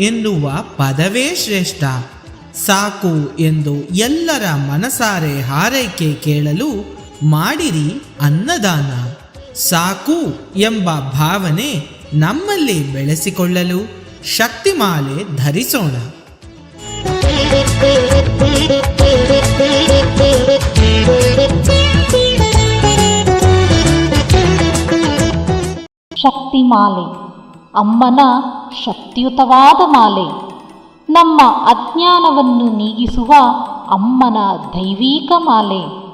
ಎನ್ನುವ ಪದವೇ ಶ್ರೇಷ್ಠ. ಸಾಕು ಎಂದು ಎಲ್ಲರ ಮನಸಾರೆ ಹಾರೈಕೆ ಕೇಳಲು ಮಾಡಿರಿ ಅನ್ನದಾನ. ಸಾಕು ಎಂಬ ಭಾವನೆ ನಮ್ಮಲ್ಲಿ ಬೆಳೆಸಿಕೊಳ್ಳಲು ಶಕ್ತಿಮಾಲೆ ಧರಿಸೋಣ. ಶಕ್ತಿಮಾಲೆ. ಅಮ್ಮನ ಶಕ್ತಿಯುತವಾದ ಮಾಲೆ. ನಮ್ಮ ಅಜ್ಞಾನವನ್ನು ನೀಗಿಸುವ ಅಮ್ಮನ ದೈವೀಕ ಮಾಲೆ.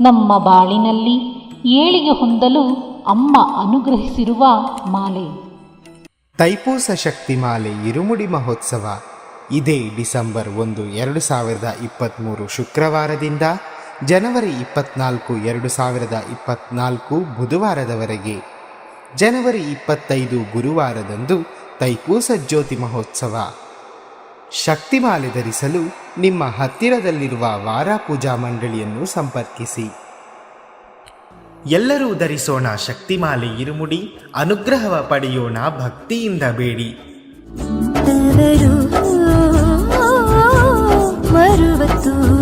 ನಮ್ಮ ಬಾಳಿನಲ್ಲಿ ಏಳಿಗೆ ಹೊಂದಲು ಅಮ್ಮ ಅನುಗ್ರಹಿಸಿರುವ ಮಾಲೆ. ತೈಪೂಸ ಶಕ್ತಿಮಾಲೆ ಇರುಮುಡಿ ಮಹೋತ್ಸವ. ಇದೇ ಡಿಸೆಂಬರ್ ಒಂದು, ಎರಡು ಸಾವಿರದ ಇಪ್ಪತ್ತ್ಮೂರು ಶುಕ್ರವಾರದಿಂದ ಜನವರಿ ಇಪ್ಪತ್ನಾಲ್ಕು, ಎರಡು ಸಾವಿರದ ಇಪ್ಪತ್ನಾಲ್ಕು ಬುಧವಾರದವರೆಗೆ. ಜನವರಿ ಇಪ್ಪತ್ತೈದು ಗುರುವಾರದಂದು ತೈಪೂಸ ಜ್ಯೋತಿ ಮಹೋತ್ಸವ. ಶಕ್ತಿಮಾಲೆ ಧರಿಸಲು ನಿಮ್ಮ ಹತ್ತಿರದಲ್ಲಿರುವ ವಾರ ಪೂಜಾ ಮಂಡಳಿಯನ್ನು ಸಂಪರ್ಕಿಸಿ. ಎಲ್ಲರೂ ಧರಿಸೋಣ ಶಕ್ತಿಮಾಲೆ ಇರುಮುಡಿ, ಅನುಗ್ರಹವ ಪಡೆಯೋಣ ಭಕ್ತಿಯಿಂದ ಬೇಡಿ. ತವರು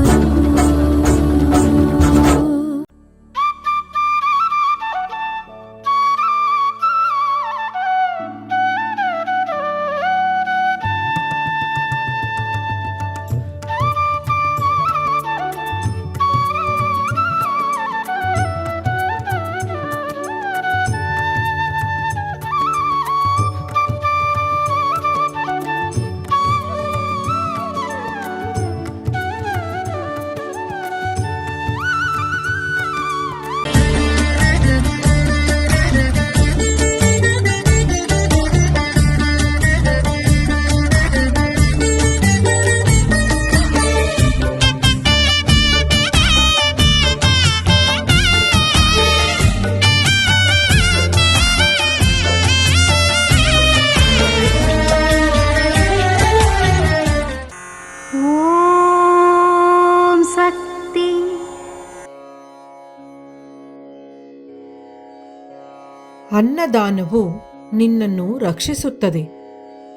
ಅನ್ನದಾನವು ನಿನ್ನನ್ನು ರಕ್ಷಿಸುತ್ತದೆ.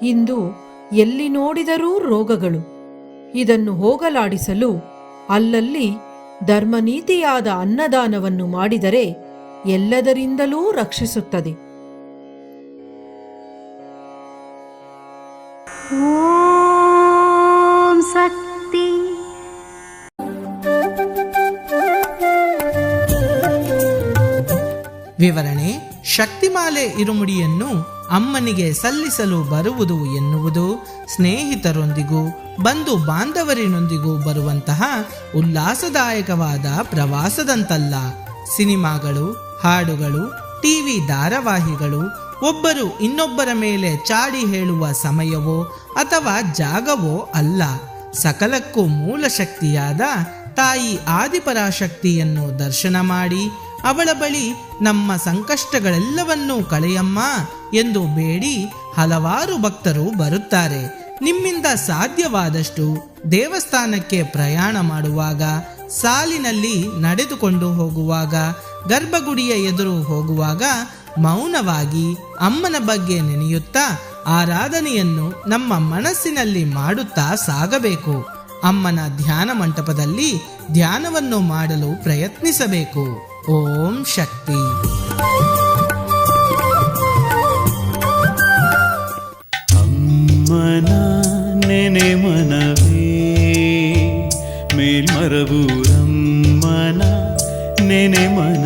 ಇಂದು ಎಲ್ಲಿ ನೋಡಿದರೂ ರೋಗಗಳು. ಇದನ್ನು ಹೋಗಲಾಡಿಸಲು ಅಲ್ಲಲ್ಲಿ ಧರ್ಮನೀತಿಯಾದ ಅನ್ನದಾನವನ್ನು ಮಾಡಿದರೆ ಎಲ್ಲದರಿಂದಲೂ ರಕ್ಷಿಸುತ್ತದೆ. ಓಂ ಶಕ್ತಿ. ವಿವರಣೆ ಶಕ್ತಿಮಾಲೆ ಇರುಮುಡಿಯನ್ನು ಅಮ್ಮನಿಗೆ ಸಲ್ಲಿಸಲು ಬರುವುದು ಎನ್ನುವುದು ಸ್ನೇಹಿತರೊಂದಿಗೂ, ಬಂಧು ಬಾಂಧವರಿನೊಂದಿಗೂ ಬರುವಂತಹ ಉಲ್ಲಾಸದಾಯಕವಾದ ಪ್ರವಾಸದಂತಲ್ಲ. ಸಿನಿಮಾಗಳು, ಹಾಡುಗಳು, ಟಿವಿ ಧಾರಾವಾಹಿಗಳು, ಒಬ್ಬರು ಇನ್ನೊಬ್ಬರ ಮೇಲೆ ಚಾಡಿ ಹೇಳುವ ಸಮಯವೋ ಅಥವಾ ಜಾಗವೋ ಅಲ್ಲ. ಸಕಲಕ್ಕೂ ಮೂಲ ಶಕ್ತಿಯಾದ ತಾಯಿ ಆದಿಪರಾಶಕ್ತಿಯನ್ನು ದರ್ಶನ ಮಾಡಿ ಅವಳ ಬಳಿ ನಮ್ಮ ಸಂಕಷ್ಟಗಳೆಲ್ಲವನ್ನೂ ಕಳೆಯಮ್ಮ ಎಂದು ಬೇಡಿ ಹಲವಾರು ಭಕ್ತರು ಬರುತ್ತಾರೆ. ನಿಮ್ಮಿಂದ ಸಾಧ್ಯವಾದಷ್ಟು ದೇವಸ್ಥಾನಕ್ಕೆ ಪ್ರಯಾಣ ಮಾಡುವಾಗ, ಸಾಲಿನಲ್ಲಿ ನಡೆದುಕೊಂಡು ಹೋಗುವಾಗ, ಗರ್ಭಗುಡಿಯ ಎದುರು ಹೋಗುವಾಗ ಮೌನವಾಗಿ ಅಮ್ಮನ ಬಗ್ಗೆ ನೆನೆಯುತ್ತಾ ಆರಾಧನೆಯನ್ನು ನಮ್ಮ ಮನಸ್ಸಿನಲ್ಲಿ ಮಾಡುತ್ತಾ ಸಾಗಬೇಕು. ಅಮ್ಮನ ಧ್ಯಾನ ಮಂಟಪದಲ್ಲಿ ಧ್ಯಾನವನ್ನು ಮಾಡಲು ಪ್ರಯತ್ನಿಸಬೇಕು. ఓం శక్తి. అమ్మనా నేనే మనవే నేనే మన